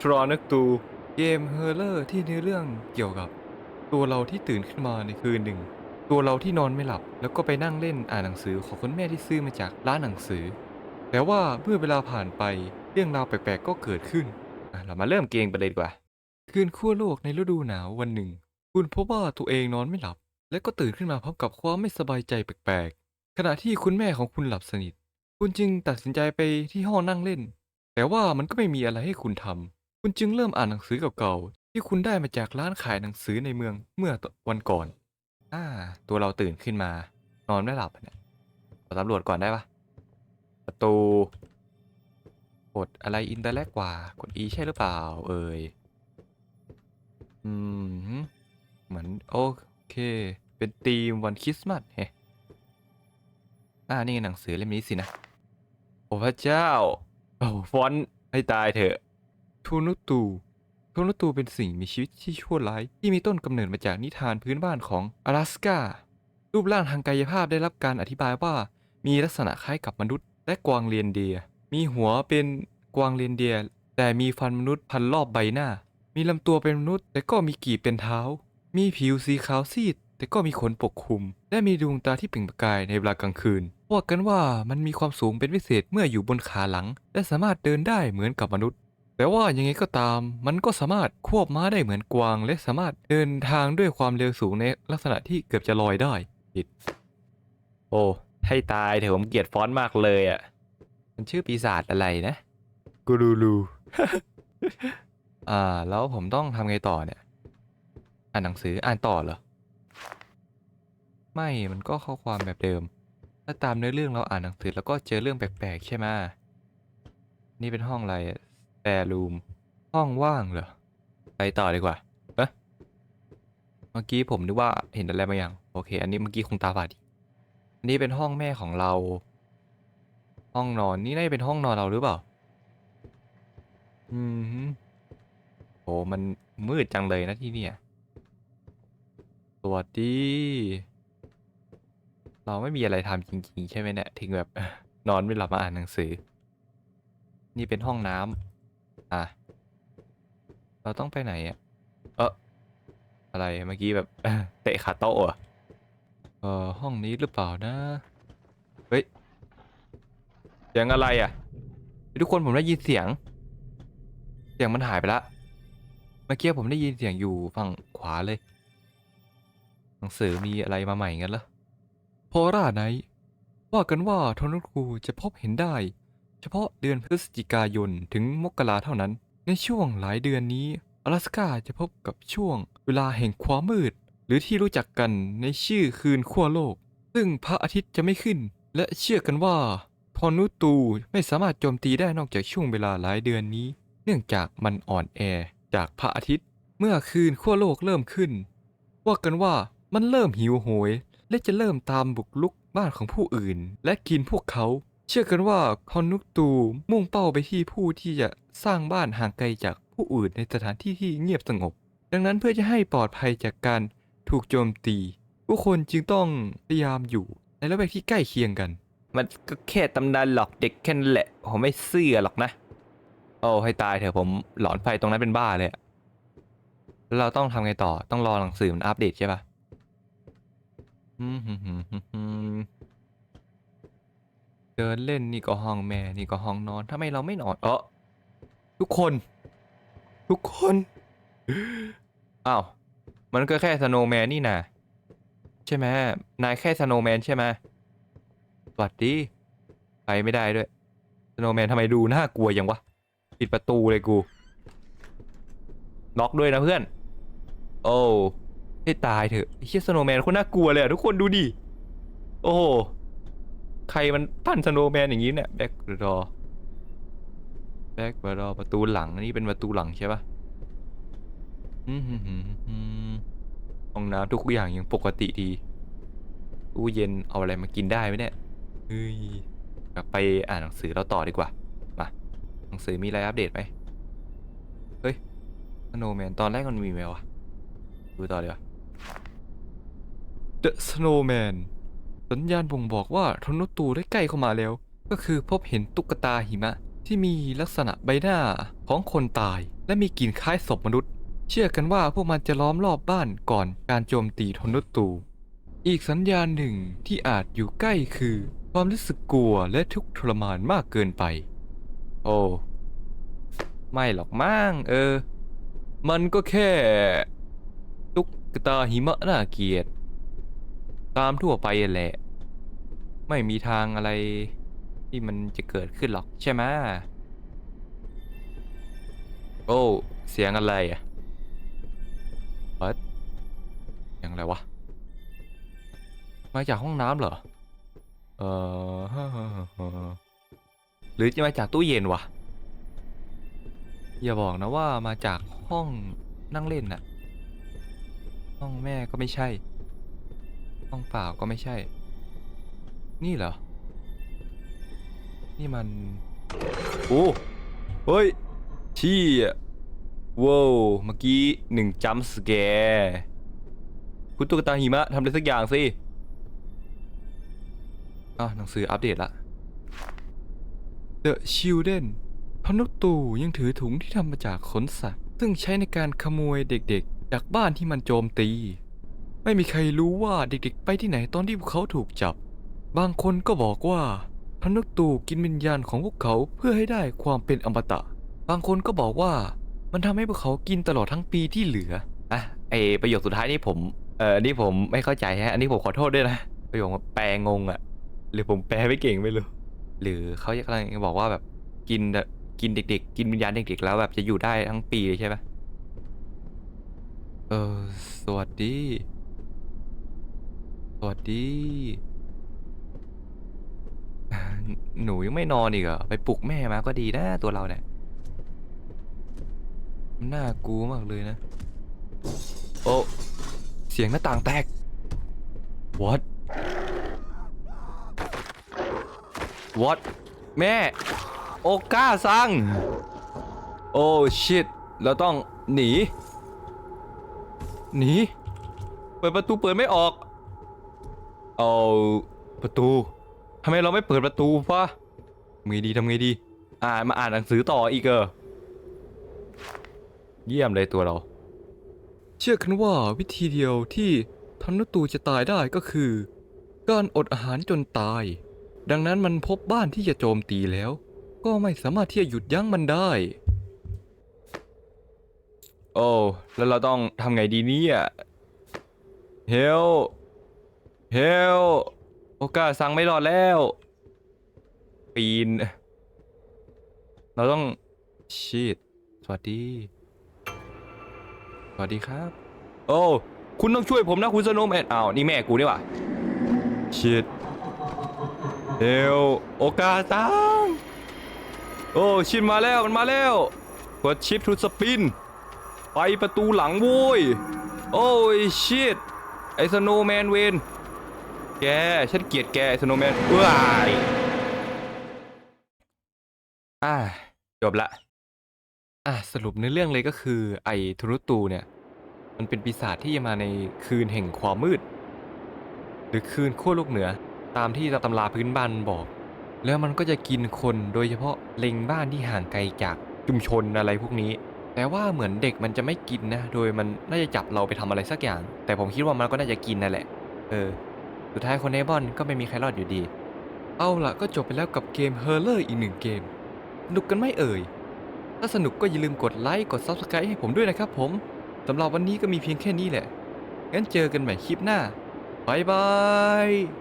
ทรอนักตูเกมเฮอร์เลอร์ที่เนื้อเรื่องเกี่ยวกับ ตัวเราที่ตื่นขึ้นมาในคืนหนึ่ง ตัวเราที่นอนไม่หลับ แล้วก็ไปนั่งเล่นอ่านหนังสือของคุณแม่ที่ซื้อมาจากร้านหนังสือ แต่ว่าเมื่อเวลาผ่านไปเรื่องราวแปลกๆก็เกิดขึ้นเรามาเริ่มเกมกันเลยดีกว่า คืนขั้วโลกในฤดูหนาววันหนึ่ง คุณพบว่าตัวเองนอนไม่หลับ และก็ตื่นขึ้นมาพร้อมกับความไม่สบายใจแปลกๆ ขณะที่คุณแม่ของคุณหลับสนิท คุณจึงตัดสินใจไปที่ห้องนั่งเล่น แต่ว่ามันก็ไม่มีอะไรให้คุณทำ คุณจึงเริ่มอ่านหนังสือเก่าๆ ที่คุณได้มาจากร้านขายหนังสือในเมืองเมื่อวันก่อน อ่า ตัวเราตื่นขึ้นมา นอนไม่หลับอะเนี่ยขอสำรวจก่อนได้ปะประตู กดอะไรอินเตอร์แลกกว่า กด E ใช่หรือเปล่า เอ่ย อืม เหมือนโอเค เป็นธีมวันคริสต์มาสเฮ้อ่า นี่หนังสือเล่มนี้สินะ โอ้พระเจ้า โอ้ฟอนต์ให้ตายเถอะ ทูนุตูทูนุตูเป็นสิ่งมีชีวิตที่ชั่วร้าย ที่มีต้นกำเนิดมาจากนิทานพื้นบ้านของ阿拉สการูปร่างทางกายภาพได้รับการอธิบายว่า มีลักษณะคล้ายกับมนุษย์ และกวางเรียนเดีย มีหัวเป็นกวางเรียนเดีย แต่มีฟันมนุษย์พันรอบใบหน้า มีลำตัวเป็นมนุษย์ แต่ก็มีกีบเป็นเท้า มีผิวสีขาวซีด แต่ก็มีขนปกคลุม และมีดวงตาที่เปล่งประกายในเวลากลางคืนว่ากันว่ามันมีความสูงเป็นพิเศษเมื่ออยู่บนขาหลัง และสามารถเดินได้เหมือนกับมนุษย์ แต่ว่ายังไงก็ตาม มันก็สามารถควบม้าได้เหมือนกวาง และสามารถเดินทางด้วยความเร็วสูงในลักษณะที่เกือบจะลอยได้ผิดโอ้ให้ตายเถอะผมเกลียดฟอนต์มากเลยอะ มันชื่อปีศาจอะไรนะกูรูลูอ่า แล้วผมต้องทำไงต่อเนี่ย อ่านหนังสืออ่านต่อเหรอ ไม่มันก็ข้อความแบบเดิม ถ้าตามเนื้อเรื่องเราอ่านหนังสือแล้วก็เจอเรื่องแปลกๆใช่ไหมนี่เป็นห้องอะไร แปรรูม ห้องว่างเหรอ ไปต่อดีกว่าเอ๊ะเมื่อกี้ผมนึกว่าเห็นอะไรบางอย่าง โอเค อันนี้เมื่อกี้คงตาฝาดอีกอันนี้เป็นห้องแม่ของเรา ห้องนอนนี่น่าจะเป็นห้องนอนเราหรือเปล่า อืมโอ้มันมืดจังเลยนะที่เนี่ยสวัสดี เราไม่มีอะไรทำจริง ๆ ใช่ไหมเนี่ยถึงแบบนอนไม่หลับมาอ่านหนังสือ นี่เป็นห้องน้ำ อะ เราต้องไปไหนอะ เอออะไรเมื่อกี้แบบเตะขาโต๊ะเหรอเออห้องนี้หรือเปล่านะ เฮ้ยเสียงอะไรอะ ทุกคนผมได้ยินเสียง เสียงมันหายไปละเมื่อกี้ผมได้ยินเสียงอยู่ฝั่งขวาเลย หนังสือมีอะไรมาใหม่งั้นเหรอโพราไนว่ากันว่าทอนุคูจะพบเห็นได้ เฉพาะเดือนพฤศจิกายนถึงมกราเท่านั้น ในช่วงหลายเดือนนี้阿拉สกาจะพบกับช่วงเวลาแห่งความมืด หรือที่รู้จักกันในชื่อคืนขั้วโลก ซึ่งพระอาทิตย์จะไม่ขึ้น และเชื่อกันว่าทอนุตูไม่สามารถโจมตีได้นอกจากช่วงเวลาหลายเดือนนี้ เนื่องจากมันอ่อนแอจากพระอาทิตย์ เมื่อคืนขั้วโลกเริ่มขึ้น ว่ากันว่ามันเริ่มหิวโหย และจะเริ่มตามบุกลุกบ้านของผู้อื่น และกินพวกเขา เชื่อกันว่าคอนนุกตูมุ่งเป้าไปที่ผู้ที่จะสร้างบ้านห่างไกลจากผู้อื่นในสถานที่ที่เงียบสงบ ดังนั้นเพื่อจะให้ปลอดภัยจากการถูกโจมตี ผู้คนจึงต้องพยายามอยู่ในระแวกที่ใกล้เคียงกัน มันก็แค่ตำนานหลอกเด็กแค่นั้นแหละ ผมไม่เสื่อหรอกนะ โอ้ให้ตายเถอะผมหลอนไฟตรงนั้นเป็นบ้าเลยอะแล้วเราต้องทำไงต่อต้องรอหนังสือมันอัปเดตใช่ปะ เดินเล่นนี่ก็ห้องแม่นี่ก็ห้องนอนทำไมเราไม่นอนเออทุกคน ทุกคนอ้าวมันก็แค่สโนว์แมนนี่นะใช่ไหมนายแค่สโนว์แมนใช่ไหมสวัสดีไปไม่ได้ด้วยสโนว์แมนทำไมดูน่ากลัวอยังวะปิดประตูเลยกูล็อกด้วยนะเพื่อน โอ้ให้ตายเถอะเฮียสโนว์แมนคนน่ากลัวเลยอะทุกคนดูดิโอ้ ใครมันปั้นสโนว์แมนอย่างนี้เนี่ยแบ็กรอแบ็กรอประตูหลังอันนี้เป็นประตูหลังใช่ปะอืมฮึมฮึมฮึมห้องน้ำทุกอย่างยังปกติดีตู้เย็นเอาอะไรมากินได้ไหมเนี่ยเฮ้ยกลับไปอ่านหนังสือเราต่อดีกว่า มา หนังสือมีอะไรอัปเดตไหมเฮ้ยสโนแมนตอนแรกมันมีไหมวะ ดูต่อเดีกว่า The Snowman สัญญาณบ่งบอกว่าทนุตูได้ใกล้เข้ามาแล้ว ก็คือพบเห็นตุ๊กตาหิมะ ที่มีลักษณะใบหน้าของคนตาย และมีกลิ่นคล้ายศพมนุษย์ เชื่อกันว่าพวกมันจะล้อมรอบบ้านก่อนการโจมตีทนุตู อีกสัญญาณหนึ่งที่อาจอยู่ใกล้คือ ความรู้สึกกลัวและทุกข์ทรมานมากเกินไป โอ้ไม่หรอกมั้งเออ มันก็แค่ ตุ๊กตาหิมะน่าเกลียด ตามทั่วไปแหละ ไม่มีทางอะไรที่มันจะเกิดขึ้นหรอกใช่ไหมโอ้เสียงอะไรอะวัดเสียงไรวะ มาจากห้องน้ำเหรอ เออหรือจะมาจากตู้เย็นวะ อย่าบอกนะว่ามาจากห้องนั่งเล่นน่ะ ห้องแม่ก็ไม่ใช่ ห้องเปล่าก็ไม่ใช่ นี่เหรอ นี่มัน โอ้เฮ้ยชี่อะว้าวเมื่อกี้หนึ่งจัมป์สแกร์คุณตุ๊กตาหิมะทำอะไรสักอย่างสิอะหนังสืออัปเดตละ The Children พนุตูยังถือถุงที่ทำมาจากขนสัตว์ ซึ่งใช้ในการขโมยเด็กๆ จากบ้านที่มันโจมตี ไม่มีใครรู้ว่าเด็กๆ ไปที่ไหนตอนที่พวกเขาถูกจับ บางคนก็บอกว่าพนุตูกินวิญญาณของพวกเขาเพื่อให้ได้ความเป็นอมตะ บางคนก็บอกว่ามันทำให้พวกเขากินตลอดทั้งปีที่เหลือ อะไอประโยคสุดท้ายนี่ผม เออนี่ผมไม่เข้าใจฮะ อันนี้ผมขอโทษด้วยนะ ประโยคแปลงงอะหรือผมแปลไม่เก่งไม่รู้ หรือเขากำลังบอกว่าแบบกินกินเด็ก ๆ กินวิญญาณเด็กๆ แล้วแบบจะอยู่ได้ทั้งปีเลยใช่ไหมเออสวัสดี สวัสดี หนูยังไม่นอนอีกเหรอ ไปปลุกแม่มาก็ดีนะตัวเราเนี่ยน่ากลัวมากเลยนะ โอ้เสียงหน้าต่างแตก what what แม่ โอก้าซัง โอ้ชิตเราต้องหนี หนี เปิดประตูเปิดไม่ออก เอาประตูทำไมเราไม่เปิดประตูฟะทำไงดีทำไงดี อ่านมาอ่านหนังสือต่ออีกเออเยี่ยมเลยตัวเรา เชื่อกันว่าวิธีเดียวที่ทำนตูจะตายได้ก็คือ การอดอาหารจนตาย ดังนั้นมันพบบ้านที่จะโจมตีแล้ว ก็ไม่สามารถที่จะหยุดยั้งมันได้ โอ้แล้วเราต้องทำไงดีเนี่ยเฮล เฮลโอกาสสั่งไม่รอดแล้ว ปีน เราต้องชีดสวัสดี สวัสดีครับ โอ้คุณต้องช่วยผมนะคุณสโนว์แมนอ้าวนี่แม่กูนี่ว่าชีดเฮลโอกาสังโอ้ชินมาแล้วมันมาแล้วกดชิปทูสปิน ไปประตูหลังโว้ย โอ้ยชิตไอสโนแมนเวน แกฉันเกลียดแกไอ้สโนว์แมนเอ้ยอ่าจบละ อะสรุปในเรื่องเลยก็คือ ไอทรุตูเนี่ย มันเป็นปีศาจที่จะมาในคืนแห่งความมืด หรือคืนขั้วโลกเหนือ ตามที่ตำราพื้นบ้านบอก แล้วมันก็จะกินคนโดยเฉพาะเล็งบ้านที่ห่างไกลจากชุมชนอะไรพวกนี้ แต่ว่าเหมือนเด็กมันจะไม่กินนะ โดยมันน่าจะจับเราไปทำอะไรสักอย่าง แต่ผมคิดว่ามันก็น่าจะกินนั่นแหละ เออ สุดท้ายคนในบอนก็ไม่มีใครรอดอยู่ดี เอาล่ะก็จบไปแล้วกับเกมเฮอร์เลอร์อีกหนึ่งเกม สนุกกันไม่เอ่ย ถ้าสนุกก็อย่าลืมกดไลค์กด Subscribe ให้ผมด้วยนะครับผมสำหรับวันนี้ก็มีเพียงแค่นี้แหละ งั้นเจอกันใหม่คลิปหน้าบายบาย